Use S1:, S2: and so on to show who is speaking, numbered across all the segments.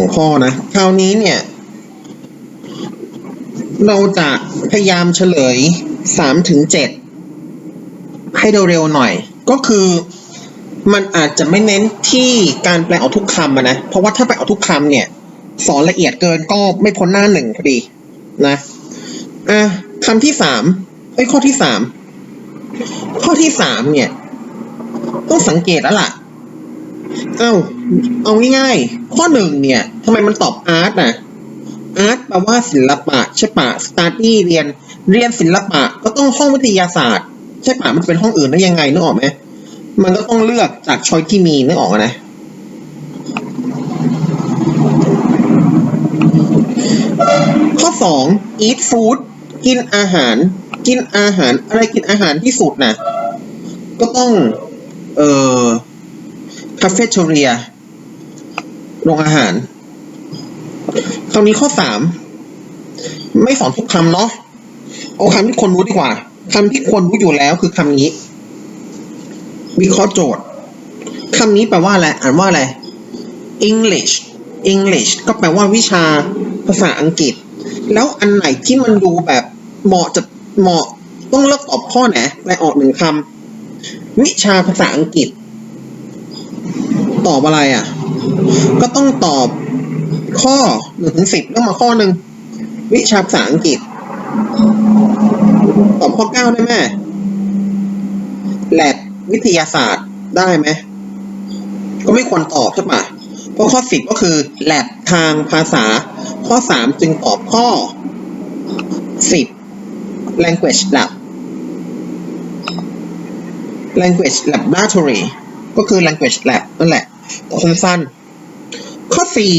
S1: ของข้อนะคราวนี้เนี่ย เราจะพยายามเฉลยสามถึงเจ็ดให้เร็วๆหน่อย ก็คือมันอาจจะไม่เน้นที่การแปลออกทุกคำนะ เพราะว่าถ้าแปลออกทุกคำเนี่ย สอนละเอียดเกินก็ไม่พ้นหน้าหนึ่งพอดีนะอะคำที่สามไอ้ข้อที่สามข้อที่สามเนี่ย ต้องสังเกตแล้วล่ะ เอ้า เอาง่ายๆ ข้อหนึ่งเนี่ยทำไมมันตอบอาร์ตน่ะ อาร์ตแปลว่าศิลปะใช่ปะสตาร์ดี้เรียน เรียนศิลปะก็ต้องห้องวิทยาศาสตร์ ใช่ปะมันเป็นห้องอื่นได้ยังไงนึกออกไหมมันก็ต้องเลือกจากช้อยที่มีนึกออกนะข้อสอง eat food กินอาหาร กินอาหารอะไรกินอาหารที่สุดน่ะก็ต้อง เอ่อ คาเฟ่เทเรียโรงอาหารคราวนี้ข้อสามไม่สอนทุกคำเนาะเอาคำที่คนรู้ดีกว่าคำที่คนรู้อยู่แล้วคือคำนี้ วิเคราะห์โจทย์คำนี้แปลว่าอะไร อ่านว่าอะไร English English ก็แปลว่าวิชาภาษาอังกฤษ แล้วอันไหนที่มันดูแบบเหมาะจะเหมาะต้องเลือกตอบข้อไหนแปออกหนึ่งคำวิชาภาษาอังกฤษ ตอบอะไรอะ ก็ต้องตอบข้อหนึ่งถึงสิบต้องมาข้อหนึ่งวิชาภาษาอังกฤษ ตอบข้อเก้าได้ไหมแลบวิทยาศาสตร์ได้ไหมก็ไม่ควรตอบใช่ปะเพราะข้อสิบก็คือแลบทางภาษา ข้อสามจึงตอบข้อสิบ language lab language laboratory ก็คือ language lab นั่นแหละ สั้นๆข้อสี่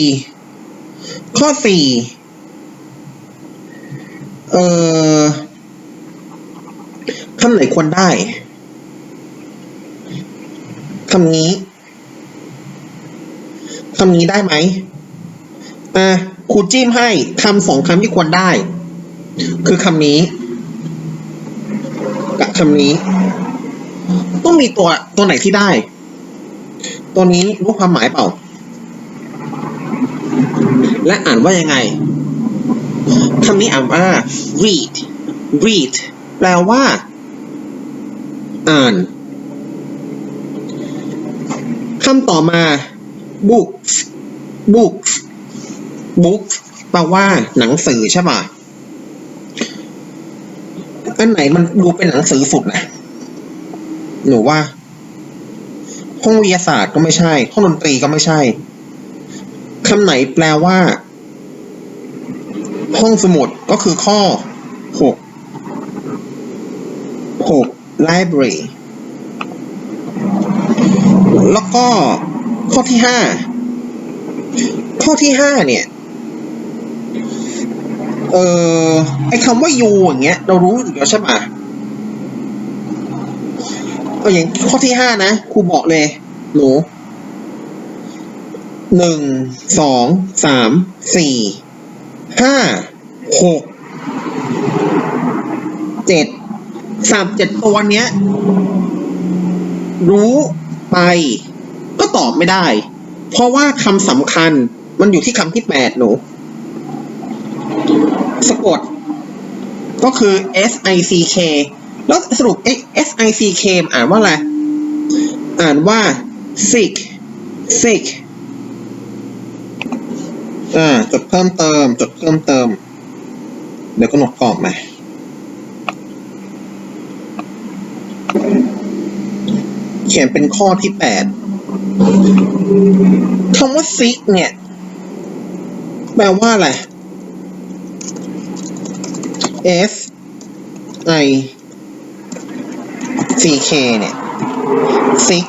S1: ข้อสี่เอ่อคำไหนควรได้คำนี้คำนี้ได้ไหมอะครูจิ้มให้คำสองคำที่ควรได้ คือคำนี้ กับคำนี้ ต้องมีตัวตัวไหนที่ได้ ตัวนี้รู้ความหมายเปล่า และอ่านว่ายังไงคำนี้อ่านว่า read read แปลว่า อ่านคำต่อมา books books books แปลว่า หนังสือใช่ป่ะอันไหนมันดูเป็นหนังสือสุดนะหนูว่า ห้องวิทยาศาสตร์ก็ไม่ใช่ ห้องดนตรีก็ไม่ใช่คำไหนแปลว่า ห้องสมุดก็คือข้อหกหก library แล้วก็ข้อที่ห้าข้อที่ห้าเนี่ย เออไอคำว่า you อย่างเงี้ย เรารู้อยู่แล้วใช่ปะ เอาอย่างข้อที่ห้านะครูบอกเลย หนูหนึ่งสองสามสี่ห้าหกเจ็ดสามเจ็ดตัวเนี้ย รู้ไป ก็ตอบไม่ได้ เพราะว่าคำสำคัญมันอยู่ที่คำที่แปดหนู สะกด ก็คือ S I C K แล้วสรุป S I C K อ่านว่าอะไร อ่านว่า sick sick อ่าจดเพิ่มเติม จดเพิ่มเติม เดี๋ยวก็หนดกรอบมาเขียนเป็นข้อที่แปดคำว่า sick เนี่ย แปลว่าอะไร S I C K เนี่ย sick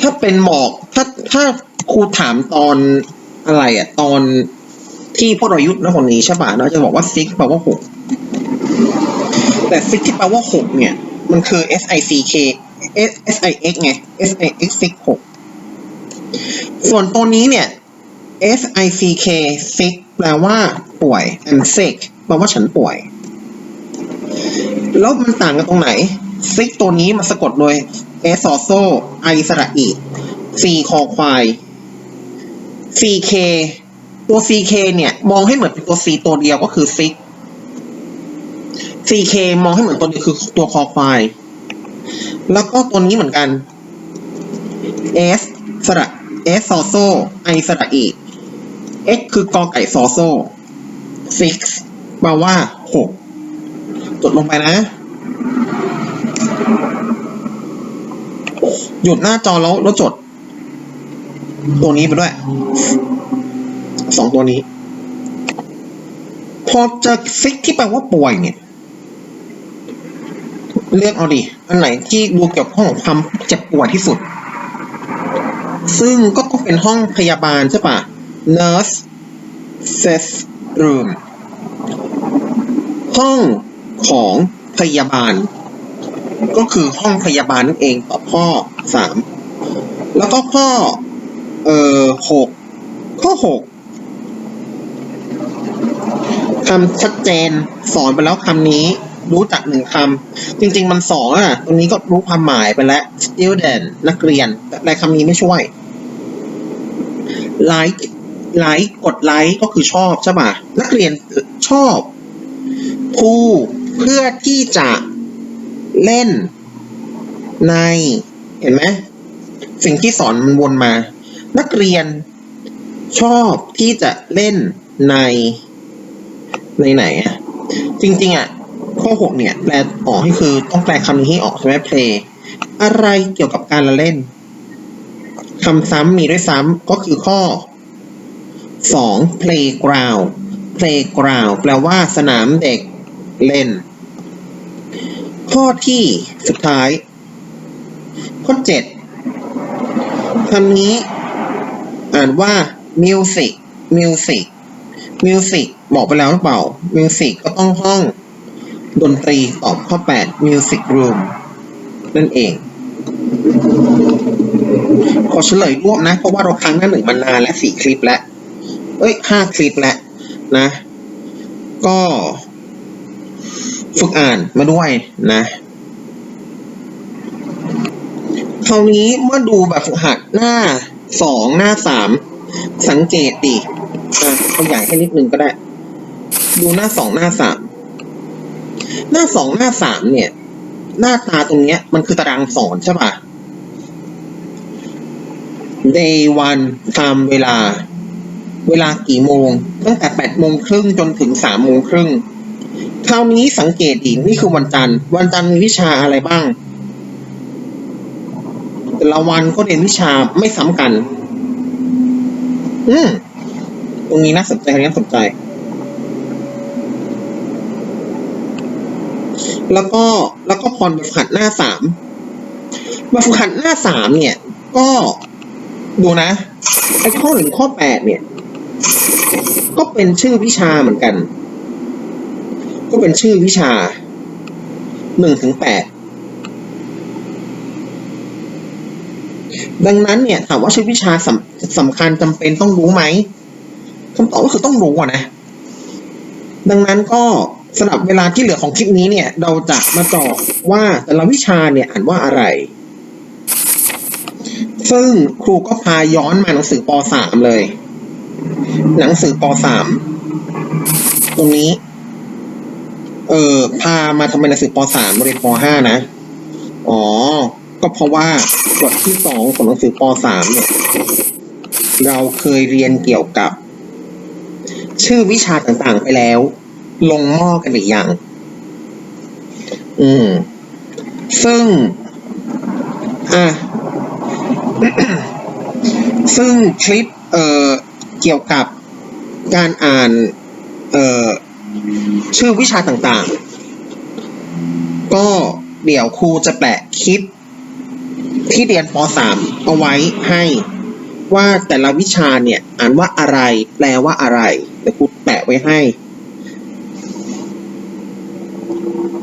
S1: ถ้าเป็นหมอกถ้าถ้าครูถามตอนอะไรอะตอนที่พวกเรายุทธ์นะคนนี้ใช่ป่ะเราจะบอกว่า sick แปลว่าหกแต่ sick ที่แปลว่าหกเนี่ย มันคือ S I C K SIX ไง S I X sick หกส่วนตัวนี้เนี่ย S I C K sick แปลว่าป่วย I'm sick แปลว่าฉันป่วย แล้วมันต่างกันตรงไหน sick ตัวนี้มันสะกดโดย S ซอโซ I สระอี C คอควาย CK ตัว CK เนี่ย มองให้เหมือนเป็นตัว C ตัวเดียวก็คือ six CK มองให้เหมือนตัวเดียวคือตัวคอควาย แล้วก็ตัวนี้เหมือนกัน S สระ S ซอโซ I สระอี X คือกอไก่ซอโซ six แปลว่าหก จดลงไปนะ หยุดหน้าจอแล้วแล้วจด ตัวนี้ไปด้วย สองตัวนี้ พอเจอซิกที่แปลว่าป่วยเนี่ย เลือกเอาดิ อันไหนที่ดูเกี่ยวข้องกับความเจ็บป่วยที่สุด ซึ่งก็ต้องเป็นห้องพยาบาลใช่ปะ nurse ses room ห้อง ของพยาบาล ก็คือห้องพยาบาลนั่นเองต่อข้อสามแล้วก็ข้อเอ่อหกข้อหกคำชัดเจนสอนไปแล้วคำนี้รู้จักหนึ่งคำจริง ๆ มันสองอะ ตรงนี้ก็รู้ความหมายไปแล้ว student นักเรียนแต่คำนี้ไม่ช่วย like like กด like ก็คือชอบใช่ป่ะนักเรียนชอบ ผู้ เพื่อที่จะเล่นใน เห็นไหมสิ่งที่สอนมันวนมา นักเรียนชอบที่จะเล่นใน ในไหนอะจริง ๆ อะ ข้อหกเนี่ย แปลออกให้คือต้องแปลคำนี้ให้ออกใช่ไหม play อะไรเกี่ยวกับการละเล่นคำซ้ำมีด้วยซ้ำก็คือข้อสอง playground playground แปลว่าสนามเด็กเล่น ข้อที่สุดท้าย ข้อเจ็ดคำนี้อ่านว่า music music music บอกไปแล้วหรือเปล่า music ก็ต้องห้อง ดนตรีตอบข้อ 8 music room นั่นเอง ขอเฉลยรวบนะ เพราะว่าเราค้างหน้าหนึ่งมานานและสี่คลิปแล้ว เอ้ยห้าคลิปแล้วนะ ก็ ฝึกอ่านมาด้วยนะคราวนี้เมื่อดูแบบฝึกหัดหน้าสองหน้าสามสังเกตดิอะตัวอย่างให้นิดนึงก็ได้ ดูหน้าสองหน้าสามหน้าสองหน้าสามเนี่ย หน้าตาตรงเนี้ย มันคือตารางสอนใช่ป่ะ day one time เวลา เวลากี่โมง ตั้งแต่แปดโมงครึ่งจนถึงสามโมงครึ่ง คราวนี้สังเกตอีกนี่คือวันจันทร์ วันจันทร์มีวิชาอะไรบ้าง แต่ละวันก็เรียนวิชาไม่ซ้ำกัน อืมตรงนี้น่าสนใจน่าสนใจ แล้วก็แล้วก็พรบบฝึกหัดหน้าสามบบฝึกหัดหน้าสามเนี่ย ก็ดูนะไอ้ข้อหนึ่งข้อแปดเนี่ย ก็เป็นชื่อวิชาเหมือนกัน ก็เป็นชื่อวิชาหนึ่งถึงแปดดังนั้นเนี่ยถามว่าชื่อวิชาสำสำคัญจำเป็นต้องรู้ไหมคำตอบก็คือต้องรู้อะนะ ดังนั้นก็สำหรับเวลาที่เหลือของคลิปนี้เนี่ย เราจะมาเจาะว่าแต่ละวิชาเนี่ยอ่านว่าอะไร ซึ่งครูก็พาย้อนมาหนังสือป .3 เลย หนังสือป .3 ตรงนี้ เออพามาทำเป็นหนังสือป .3 เรียนป .5 นะ อ๋อ ก็เพราะว่ากฎที่สองของหนังสือป .3 เนี่ย เราเคยเรียนเกี่ยวกับ ชื่อวิชาต่างๆไปแล้ว ลงหม้อกันหรือยัง อืม ซึ่ง อะ ซึ่งคลิป เอ่อ เกี่ยวกับการอ่าน เอ่อ ชื่อวิชาต่างๆ ก็เดี๋ยวครูจะแปะคลิปที่เรียนป .3 เอาไว้ให้ว่าแต่ละวิชาเนี่ย อ่านว่าอะไร แปลว่าอะไรเดี๋ยวครูแปะไว้ให้